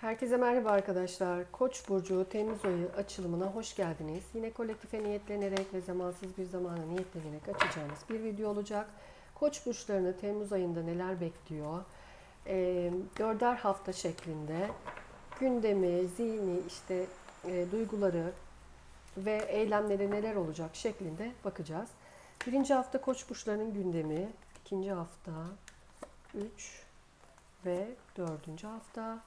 Herkese merhaba arkadaşlar. Koç burcu Temmuz ayı açılımına hoş geldiniz. Yine kolektife niyetlenerek ve zamansız bir zamana niyetlenerek açacağımız bir video olacak. Koç burçlarını Temmuz ayında neler bekliyor? E, dörder hafta şeklinde gündemi, zihni, işte e, duyguları ve eylemleri neler olacak şeklinde bakacağız. Birinci hafta Koç burçlarının gündemi, ikinci hafta 3 ve dördüncü hafta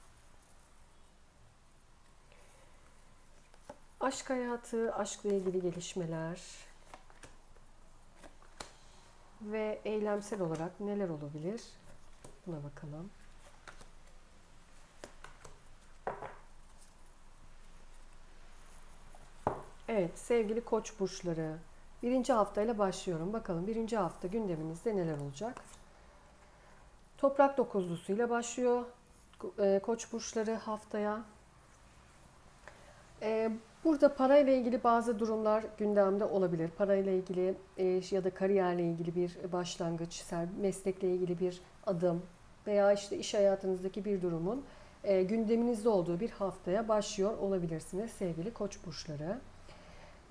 Aşk hayatı, aşkla ilgili gelişmeler ve eylemsel olarak neler olabilir? Buna bakalım. Evet sevgili koç burçları. Birinci haftayla başlıyorum. Bakalım birinci hafta gündeminizde neler olacak? Toprak dokuzlusuyla başlıyor e, koç burçları haftaya. E, Burada parayla ilgili bazı durumlar gündemde olabilir. Parayla ilgili e, ya da kariyerle ilgili bir başlangıç, meslekle ilgili bir adım veya işte iş hayatınızdaki bir durumun e, gündeminizde olduğu bir haftaya başlıyor olabilirsiniz sevgili koç burçları.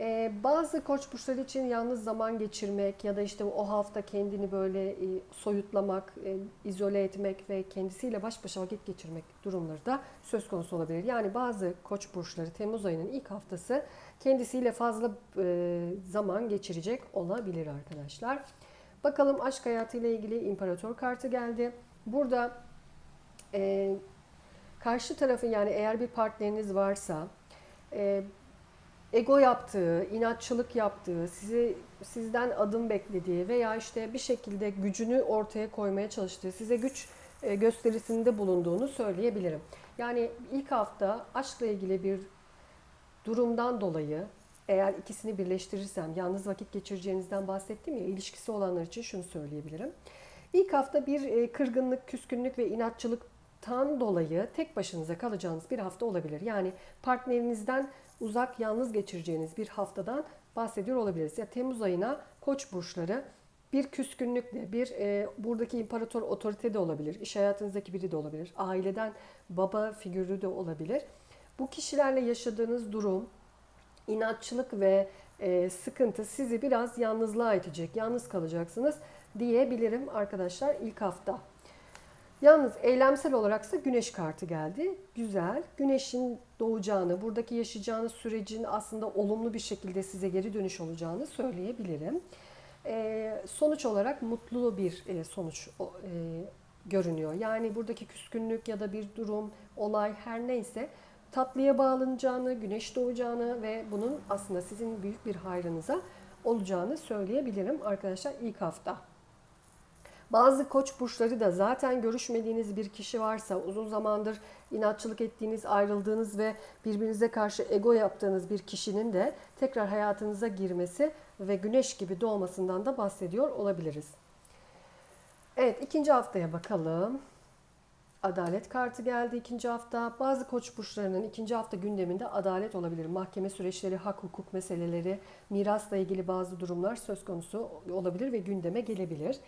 Ee, bazı koç burçları için yalnız zaman geçirmek ya da işte o hafta kendini böyle e, soyutlamak, e, izole etmek ve kendisiyle baş başa vakit geçirmek durumları da söz konusu olabilir. Yani bazı koç burçları Temmuz ayının ilk haftası kendisiyle fazla e, zaman geçirecek olabilir arkadaşlar. Bakalım aşk hayatıyla ilgili imparator kartı geldi. Burada karşı tarafın yani eğer bir partneriniz varsa ego yaptığı, inatçılık yaptığı, sizi sizden adım beklediği veya işte bir şekilde gücünü ortaya koymaya çalıştığı, size güç e, gösterisinde bulunduğunu söyleyebilirim. Yani ilk hafta aşkla ilgili bir durumdan dolayı eğer ikisini birleştirirsem, yalnız vakit geçireceğinizden bahsettim ya, ilişkisi olanlar için şunu söyleyebilirim. İlk hafta bir e, kırgınlık, küskünlük ve inatçılıktan dolayı tek başınıza kalacağınız bir hafta olabilir. Yani partnerinizden uzak yalnız geçireceğiniz bir haftadan bahsediyor olabiliriz. Ya Temmuz ayına Koç burçları bir küskünlükle, bir e, buradaki imparator otorite de olabilir, iş hayatınızdaki biri de olabilir, aileden baba figürü de olabilir. Bu kişilerle yaşadığınız durum, inatçılık ve e, sıkıntı sizi biraz yalnızlığa itecek, yalnız kalacaksınız diyebilirim arkadaşlar ilk hafta. Yalnız eylemsel olaraksa güneş kartı geldi. Güzel. Güneşin doğacağını, buradaki yaşayacağınız sürecin aslında olumlu bir şekilde size geri dönüş olacağını söyleyebilirim. Ee, sonuç olarak mutlu bir e, sonuç e, görünüyor. Yani buradaki küskünlük ya da bir durum, olay her neyse tatlıya bağlanacağını, güneş doğacağını ve bunun aslında sizin büyük bir hayrınıza olacağını söyleyebilirim arkadaşlar ilk hafta. Bazı koç burçları da zaten görüşmediğiniz bir kişi varsa, uzun zamandır inatçılık ettiğiniz, ayrıldığınız ve birbirinize karşı ego yaptığınız bir kişinin de tekrar hayatınıza girmesi ve güneş gibi doğmasından da bahsediyor olabiliriz. Evet ikinci haftaya bakalım. Adalet kartı geldi ikinci hafta. Bazı koç burçlarının ikinci hafta gündeminde adalet olabilir. Mahkeme süreçleri, hak hukuk meseleleri, mirasla ilgili bazı durumlar söz konusu olabilir ve gündeme gelebilir.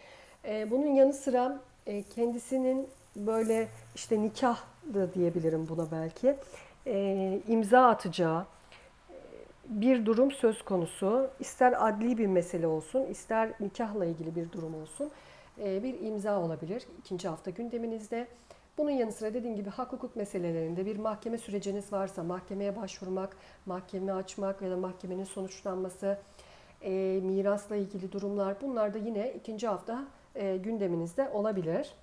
E, bunun yanı sıra e, kendisinin böyle işte nikah da diyebilirim buna belki e, imza atacağı e, bir durum söz konusu. İster adli bir mesele olsun, ister nikahla ilgili bir durum olsun. E, bir imza olabilir ikinci hafta gündeminizde. Bunun yanı sıra dediğim gibi hak hukuk meselelerinde bir mahkeme süreciniz varsa mahkemeye başvurmak, mahkeme açmak ya da mahkemenin sonuçlanması, e, mirasla ilgili durumlar bunlar da yine ikinci hafta e, gündeminizde olabilir.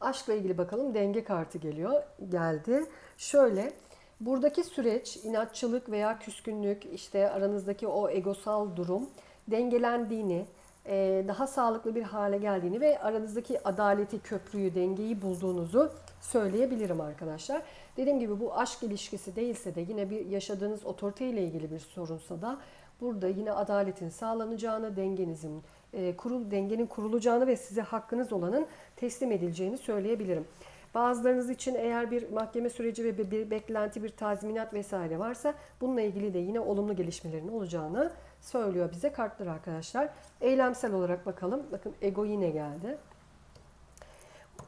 Aşkla ilgili bakalım denge kartı geliyor. Geldi. Şöyle buradaki süreç inatçılık veya küskünlük işte aranızdaki o egosal durum dengelendiğini, e, daha sağlıklı bir hale geldiğini ve aranızdaki adaleti, köprüyü, dengeyi bulduğunuzu söyleyebilirim arkadaşlar. Dediğim gibi bu aşk ilişkisi değilse de yine bir yaşadığınız otorite ile ilgili bir sorunsa da burada yine adaletin sağlanacağını, dengenizin e, kurul dengenin kurulacağını ve size hakkınız olanın teslim edileceğini söyleyebilirim. Bazılarınız için eğer bir mahkeme süreci ve bir beklenti, bir tazminat vesaire varsa bununla ilgili de yine olumlu gelişmelerin olacağını söylüyor bize kartlar arkadaşlar. Eylemsel olarak bakalım. Bakın ego yine geldi.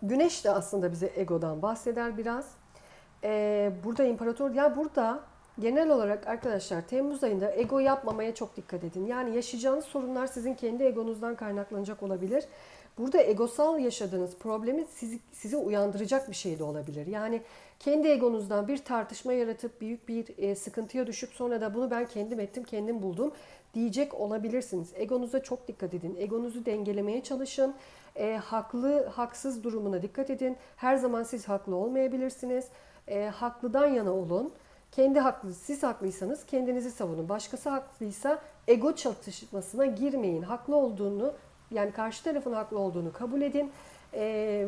Güneş de aslında bize egodan bahseder biraz. Ee, burada imparator, ya burada genel olarak arkadaşlar Temmuz ayında ego yapmamaya çok dikkat edin. Yani yaşayacağınız sorunlar sizin kendi egonuzdan kaynaklanacak olabilir. Burada egosal yaşadığınız problemi sizi, sizi uyandıracak bir şey de olabilir. Yani kendi egonuzdan bir tartışma yaratıp büyük bir e, sıkıntıya düşüp sonra da bunu ben kendim ettim, kendim buldum diyecek olabilirsiniz. Egonuza çok dikkat edin. Egonuzu dengelemeye çalışın. E, haklı, haksız durumuna dikkat edin. Her zaman siz haklı olmayabilirsiniz. E, haklıdan yana olun. Kendi haklı, siz haklıysanız kendinizi savunun. Başkası haklıysa ego çatışmasına girmeyin. Haklı olduğunu, yani karşı tarafın haklı olduğunu kabul edin. E,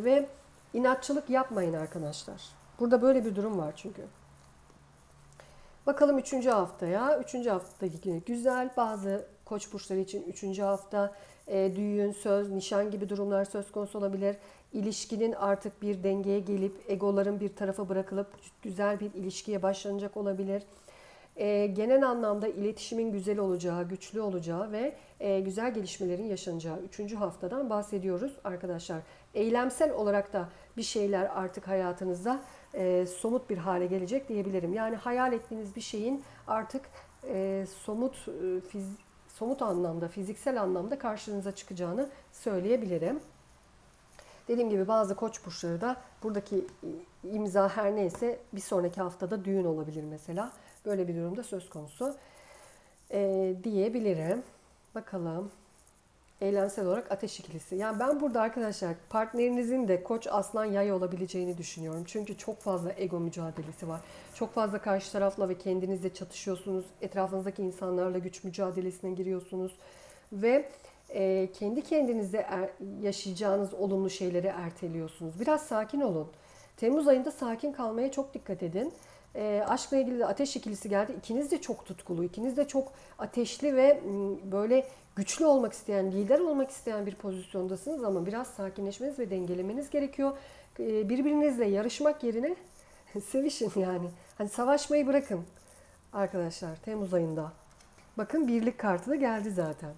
ve inatçılık yapmayın arkadaşlar. Burada böyle bir durum var çünkü. Bakalım 3. haftaya. 3. haftaki güzel. Bazı koç burçları için 3. hafta e, düğün, söz, nişan gibi durumlar söz konusu olabilir. İlişkinin artık bir dengeye gelip egoların bir tarafa bırakılıp güzel bir ilişkiye başlanacak olabilir. E, genel anlamda iletişimin güzel olacağı, güçlü olacağı ve e, güzel gelişmelerin yaşanacağı 3. haftadan bahsediyoruz arkadaşlar. Eylemsel olarak da bir şeyler artık hayatınızda e, somut bir hale gelecek diyebilirim. Yani hayal ettiğiniz bir şeyin artık e, somut e, fiz, somut anlamda, fiziksel anlamda karşınıza çıkacağını söyleyebilirim. Dediğim gibi bazı koç burçları da buradaki imza her neyse bir sonraki haftada düğün olabilir mesela. Böyle bir durumda söz konusu e, diyebilirim. Bakalım. Eylemsel olarak ateş ikilisi. Yani ben burada arkadaşlar partnerinizin de koç aslan yay olabileceğini düşünüyorum. Çünkü çok fazla ego mücadelesi var. Çok fazla karşı tarafla ve kendinizle çatışıyorsunuz. Etrafınızdaki insanlarla güç mücadelesine giriyorsunuz. Ve e, kendi kendinize er, yaşayacağınız olumlu şeyleri erteliyorsunuz. Biraz sakin olun. Temmuz ayında sakin kalmaya çok dikkat edin. E, aşkla ilgili de ateş ikilisi geldi. İkiniz de çok tutkulu, ikiniz de çok ateşli ve böyle güçlü olmak isteyen, lider olmak isteyen bir pozisyondasınız ama biraz sakinleşmeniz ve dengelemeniz gerekiyor. E, birbirinizle yarışmak yerine sevişin yani. Hani savaşmayı bırakın arkadaşlar Temmuz ayında. Bakın birlik kartı da geldi zaten.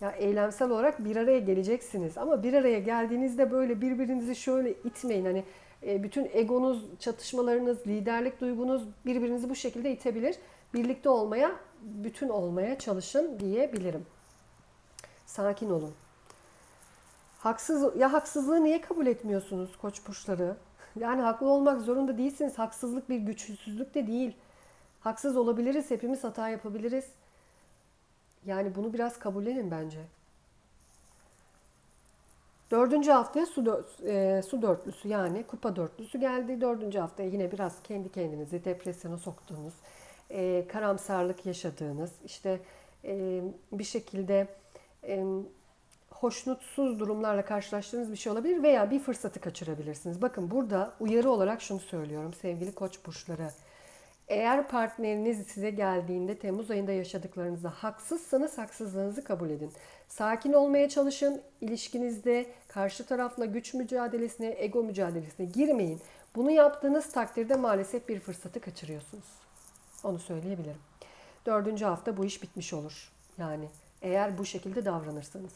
Ya eylemsel olarak bir araya geleceksiniz ama bir araya geldiğinizde böyle birbirinizi şöyle itmeyin. Hani e, bütün egonuz, çatışmalarınız, liderlik duygunuz birbirinizi bu şekilde itebilir. Birlikte olmaya, bütün olmaya çalışın diyebilirim. Sakin olun. Haksız ya haksızlığı niye kabul etmiyorsunuz koç burçları? Yani haklı olmak zorunda değilsiniz. Haksızlık bir güçsüzlük de değil. Haksız olabiliriz, hepimiz hata yapabiliriz. Yani bunu biraz kabullenin bence. Dördüncü haftaya su, dör, e, su dörtlüsü yani kupa dörtlüsü geldi. Dördüncü haftaya yine biraz kendi kendinizi depresyona soktuğunuz, e, karamsarlık yaşadığınız, işte e, bir şekilde hoşnutsuz durumlarla karşılaştığınız bir şey olabilir veya bir fırsatı kaçırabilirsiniz. Bakın burada uyarı olarak şunu söylüyorum sevgili koç burçları. Eğer partneriniz size geldiğinde Temmuz ayında yaşadıklarınızda haksızsanız haksızlığınızı kabul edin. Sakin olmaya çalışın. İlişkinizde karşı tarafla güç mücadelesine, ego mücadelesine girmeyin. Bunu yaptığınız takdirde maalesef bir fırsatı kaçırıyorsunuz. Onu söyleyebilirim. Dördüncü hafta bu iş bitmiş olur. Yani eğer bu şekilde davranırsanız.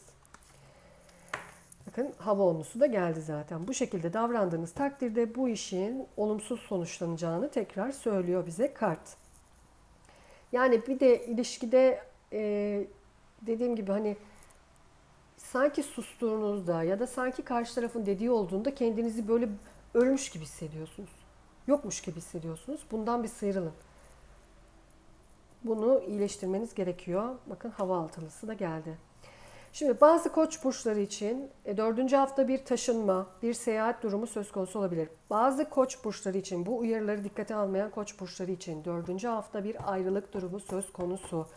Bakın hava onlusu da geldi zaten. Bu şekilde davrandığınız takdirde bu işin olumsuz sonuçlanacağını tekrar söylüyor bize kart. Yani bir de ilişkide e, dediğim gibi hani sanki sustuğunuzda ya da sanki karşı tarafın dediği olduğunda kendinizi böyle ölmüş gibi hissediyorsunuz. Yokmuş gibi hissediyorsunuz. Bundan bir sıyrılın. Bunu iyileştirmeniz gerekiyor. Bakın hava altılısı da geldi. Şimdi bazı koç burçları için e, dördüncü hafta bir taşınma, bir seyahat durumu söz konusu olabilir. Bazı koç burçları için bu uyarıları dikkate almayan koç burçları için dördüncü hafta bir ayrılık durumu söz konusu.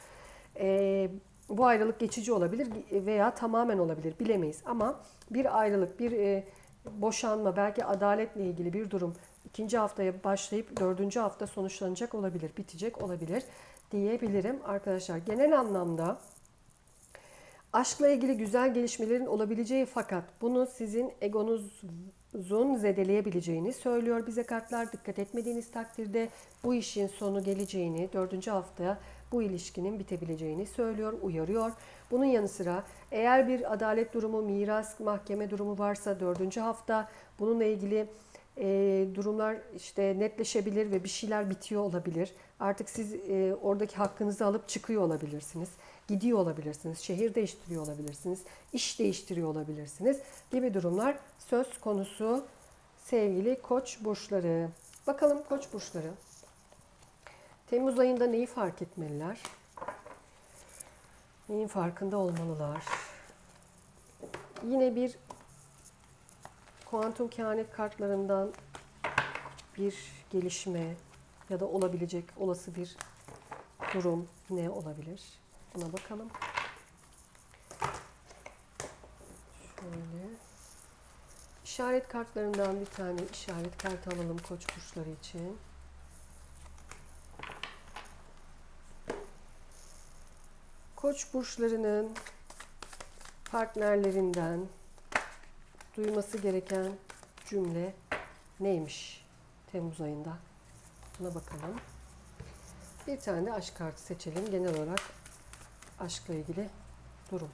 E, bu ayrılık geçici olabilir veya tamamen olabilir bilemeyiz. Ama bir ayrılık, bir e, boşanma, belki adaletle ilgili bir durum ikinci haftaya başlayıp dördüncü hafta sonuçlanacak olabilir, bitecek olabilir diyebilirim arkadaşlar. Genel anlamda aşkla ilgili güzel gelişmelerin olabileceği fakat bunu sizin egonuzun zedeleyebileceğini söylüyor bize kartlar. Dikkat etmediğiniz takdirde bu işin sonu geleceğini, dördüncü haftaya bu ilişkinin bitebileceğini söylüyor, uyarıyor. Bunun yanı sıra eğer bir adalet durumu, miras, mahkeme durumu varsa dördüncü hafta bununla ilgili e, durumlar işte netleşebilir ve bir şeyler bitiyor olabilir. Artık siz e, oradaki hakkınızı alıp çıkıyor olabilirsiniz. Gidiyor olabilirsiniz, şehir değiştiriyor olabilirsiniz, iş değiştiriyor olabilirsiniz gibi durumlar söz konusu sevgili koç burçları. Bakalım koç burçları. Temmuz ayında neyi fark etmeliler? Neyin farkında olmalılar? Yine bir kuantum kehanet kartlarından bir gelişme ya da olabilecek olası bir durum ne olabilir? Buna bakalım. Şöyle. İşaret kartlarından bir tane işaret kartı alalım koç burçları için. Koç burçlarının partnerlerinden duyması gereken cümle neymiş Temmuz ayında? Buna bakalım. Bir tane de aşk kartı seçelim. Genel olarak aşkla ilgili durum.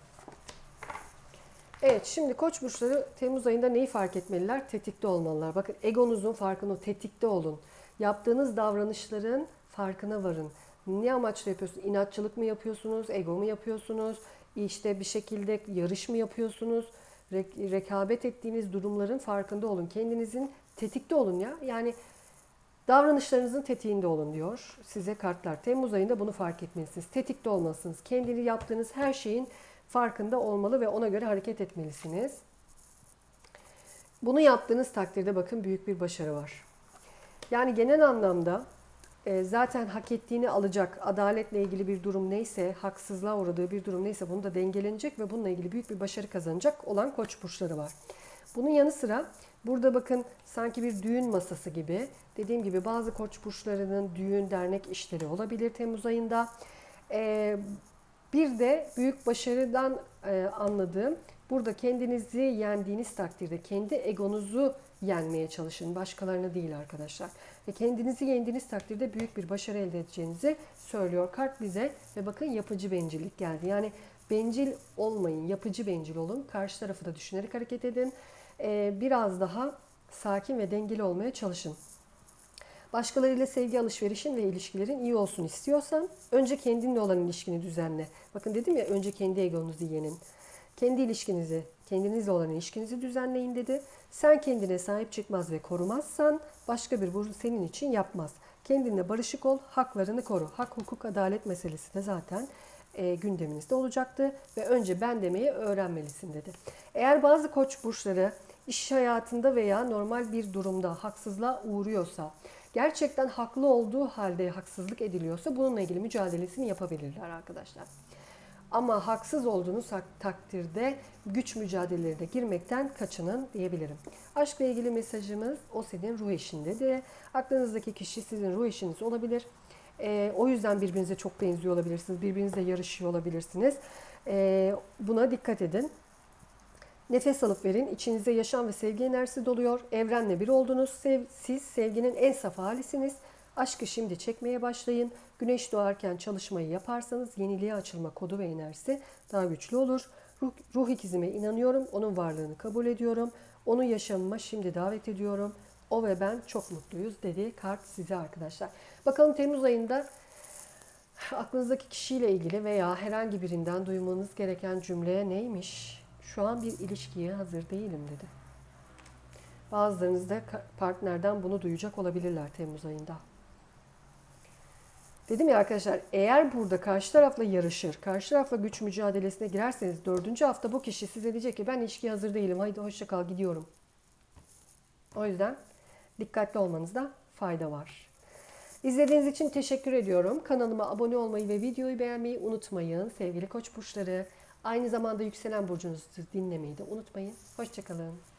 Evet şimdi koç burçları Temmuz ayında neyi fark etmeliler? Tetikte olmalılar. Bakın egonuzun farkında tetikte olun. Yaptığınız davranışların farkına varın. Ne amaçla yapıyorsunuz? İnatçılık mı yapıyorsunuz? Ego mu yapıyorsunuz? İşte bir şekilde yarış mı yapıyorsunuz? Re- rekabet ettiğiniz durumların farkında olun. Kendinizin tetikte olun ya. Yani davranışlarınızın tetiğinde olun diyor size kartlar. Temmuz ayında bunu fark etmelisiniz. Tetikte olmalısınız. Kendini yaptığınız her şeyin farkında olmalı ve ona göre hareket etmelisiniz. Bunu yaptığınız takdirde bakın büyük bir başarı var. Yani genel anlamda zaten hak ettiğini alacak, adaletle ilgili bir durum neyse, haksızlığa uğradığı bir durum neyse bunu da dengelenecek ve bununla ilgili büyük bir başarı kazanacak olan koç burçları var. Bunun yanı sıra burada bakın sanki bir düğün masası gibi, dediğim gibi bazı koç burçlarının düğün, dernek işleri olabilir Temmuz ayında. E, bir de büyük başarıdan e, anladığım burada kendinizi yendiğiniz takdirde kendi egonuzu yenmeye çalışın. Başkalarını değil arkadaşlar. Ve kendinizi yendiğiniz takdirde büyük bir başarı elde edeceğinizi söylüyor kart bize. Ve bakın yapıcı bencillik geldi. Yani bencil olmayın, yapıcı bencil olun. Karşı tarafı da düşünerek hareket edin. Ee, biraz daha sakin ve dengeli olmaya çalışın. Başkalarıyla sevgi alışverişin ve ilişkilerin iyi olsun istiyorsan önce kendinle olan ilişkini düzenle. Bakın dedim ya önce kendi egonuzu yenin. Kendi ilişkinizi, kendinizle olan ilişkinizi düzenleyin dedi. Sen kendine sahip çıkmaz ve korumazsan başka bir bunu senin için yapmaz. Kendinle barışık ol, haklarını koru. Hak, hukuk, adalet meselesi de zaten e, gündeminizde olacaktı ve önce ben demeyi öğrenmelisin dedi. Eğer bazı koç burçları iş hayatında veya normal bir durumda haksızlığa uğruyorsa, gerçekten haklı olduğu halde haksızlık ediliyorsa bununla ilgili mücadelesini yapabilirler arkadaşlar. Ama haksız olduğunuz takdirde güç mücadelelerine girmekten kaçının diyebilirim. Aşkla ilgili mesajımız o senin ruh eşindedir. Aklınızdaki kişi sizin ruh eşiniz olabilir. E, o yüzden birbirinize çok benziyor olabilirsiniz. Birbirinizle yarışıyor olabilirsiniz. E, buna dikkat edin. Nefes alıp verin. İçinize yaşam ve sevgi enerjisi doluyor. Evrenle bir oldunuz. Sev, siz sevginin en saf halisiniz. Aşkı şimdi çekmeye başlayın. Güneş doğarken çalışmayı yaparsanız yeniliğe açılma kodu ve enerjisi daha güçlü olur. Ruh, ruh ikizime inanıyorum. Onun varlığını kabul ediyorum. Onu yaşamıma şimdi davet ediyorum. O ve ben çok mutluyuz dedi kart size arkadaşlar. Bakalım Temmuz ayında aklınızdaki kişiyle ilgili veya herhangi birinden duymanız gereken cümle neymiş? Şu an bir ilişkiye hazır değilim dedi. Bazılarınız da partnerden bunu duyacak olabilirler Temmuz ayında. Dedim ya arkadaşlar eğer burada karşı tarafla yarışır, karşı tarafla güç mücadelesine girerseniz dördüncü hafta bu kişi size diyecek ki ben ilişkiye hazır değilim. Haydi hoşça kal gidiyorum. O yüzden dikkatli olmanızda fayda var. İzlediğiniz için teşekkür ediyorum. Kanalıma abone olmayı ve videoyu beğenmeyi unutmayın. Sevgili koç burçları aynı zamanda yükselen burcunuzu dinlemeyi de unutmayın. Hoşçakalın.